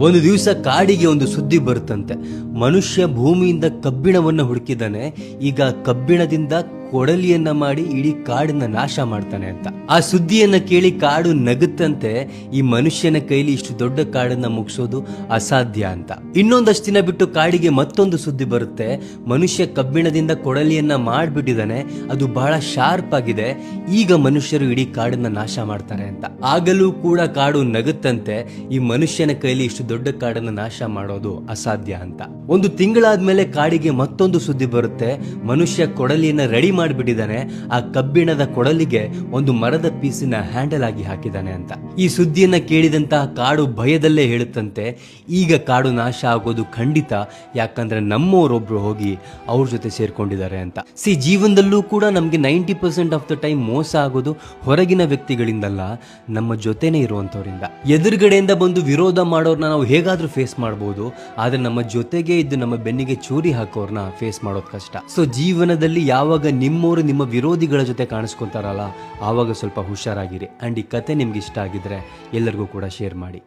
ಒಂದು ದಿವಸ ಕಾಡಿಗೆ ಒಂದು ಸುದ್ದಿ ಬರುತ್ತಂತೆ. ಮನುಷ್ಯ ಭೂಮಿಯಿಂದ ಕಬ್ಬಿಣವನ್ನು ಹುಡುಕಿದ್ದಾನೆ ಈಗ ಕಬ್ಬಿಣದಿಂದ ಕೊಡಲಿಯನ್ನ ಮಾಡಿ ಇಡೀ ಕಾಡನ್ನ ನಾಶ ಮಾಡ್ತಾನೆ ಅಂತ. ಆ ಸುದ್ದಿಯನ್ನ ಕೇಳಿ ಕಾಡು ನಗುತ್ತಂತೆ ಈ ಮನುಷ್ಯನ ಕೈಲಿ ಇಷ್ಟು ದೊಡ್ಡ ಕಾಡನ್ನ ಮುಗಿಸೋದು ಅಸಾಧ್ಯ ಅಂತ. ಇನ್ನೊಂದಷ್ಟು ದಿನ ಬಿಟ್ಟು ಕಾಡಿಗೆ ಮತ್ತೊಂದು ಸುದ್ದಿ ಬರುತ್ತೆ. ಮನುಷ್ಯ ಕಬ್ಬಿಣದಿಂದ ಕೊಡಲಿಯನ್ನ ಮಾಡ್ಬಿಟ್ಟಿದ್ದಾನೆ ಅದು ಬಹಳ ಶಾರ್ಪ್ ಆಗಿದೆ. ಈಗ ಮನುಷ್ಯರು ಇಡೀ ಕಾಡನ್ನ ನಾಶ ಮಾಡ್ತಾರೆ ಅಂತ. ಆಗಲೂ ಕೂಡ ಕಾಡು ನಗುತ್ತಂತೆ. ಈ ಮನುಷ್ಯನ ಕೈಲಿ ಇಷ್ಟು ದೊಡ್ಡ ಕಾಡನ್ನ ನಾಶ ಮಾಡೋದು ಅಸಾಧ್ಯ ಅಂತ. ಒಂದು ತಿಂಗಳಾದ್ಮೇಲೆ ಕಾಡಿಗೆ ಮತ್ತೊಂದು ಸುದ್ದಿ ಬರುತ್ತೆ. ಮನುಷ್ಯ ಕೊಡಲಿಯನ್ನ ರೆಡಿ ಮಾಡಿಬಿಟ್ಟಿದ್ದಾನೆ, ಆ ಕಬ್ಬಿಣದ ಕೊಡಲಿಗೆ ಒಂದು ಮರದ ಪೀಸಿನ ಹ್ಯಾಂಡಲ್ ಆಗಿ ಹಾಕಿದ್ದಾನೆ ಅಂತ. ಈ ಸುದ್ದಿಯನ್ನ ಕೇಳಿದಂತಹ ಕಾಡು ಭಯದಲ್ಲೇ ಹೇಳುತ್ತಂತೆ, ಈಗ ಕಾಡು ನಾಶ ಆಗೋದು ಖಂಡಿತ, ಯಾಕಂದ್ರೆ ನಮ್ಮವರೊಬ್ರು ಹೋಗಿ ಅವ್ರ ಜೊತೆ ಸೇರ್ಕೊಂಡಿದ್ದಾರೆ ಅಂತ. ಸಿ, ಜೀವನದಲ್ಲೂ ಕೂಡ ನಮಗೆ ninety percent of the time ಮೋಸ ಆಗೋದು ಹೊರಗಿನ ವ್ಯಕ್ತಿಗಳಿಂದಲ್ಲ, ನಮ್ಮ ಜೊತೆನೆ ಇರುವಂತವರಿಂದ ಎದುರುಗಡೆಯಿಂದ ಬಂದು ವಿರೋಧ ಮಾಡೋರ್ನ ನಾವು ಹೇಗಾದ್ರೂ ಫೇಸ್ ಮಾಡಬಹುದು ಆದ್ರೆ ನಮ್ಮ ಜೊತೆಗೆ ಇದ್ದು ನಮ್ಮ ಬೆನ್ನಿಗೆ ಚೂರಿ ಹಾಕೋರ್ನ ಫೇಸ್ ಮಾಡೋದು ಕಷ್ಟ. ಸೊ ಜೀವನದಲ್ಲಿ ಯಾವಾಗ ನಿಮ್ಮವರು ನಿಮ್ಮ ವಿರೋಧಿಗಳ ಜೊತೆ ಕಾಣಿಸ್ಕೊತಾರಲ್ಲ, ಆವಾಗ ಸ್ವಲ್ಪ ಹುಷಾರಾಗಿರಿ. ಆ್ಯಂಡ್ ಈ ಕತೆ ನಿಮ್ಗೆ ಇಷ್ಟ ಆಗಿದ್ರೆ ಎಲ್ಲರಿಗೂ ಕೂಡ ಶೇರ್ ಮಾಡಿ.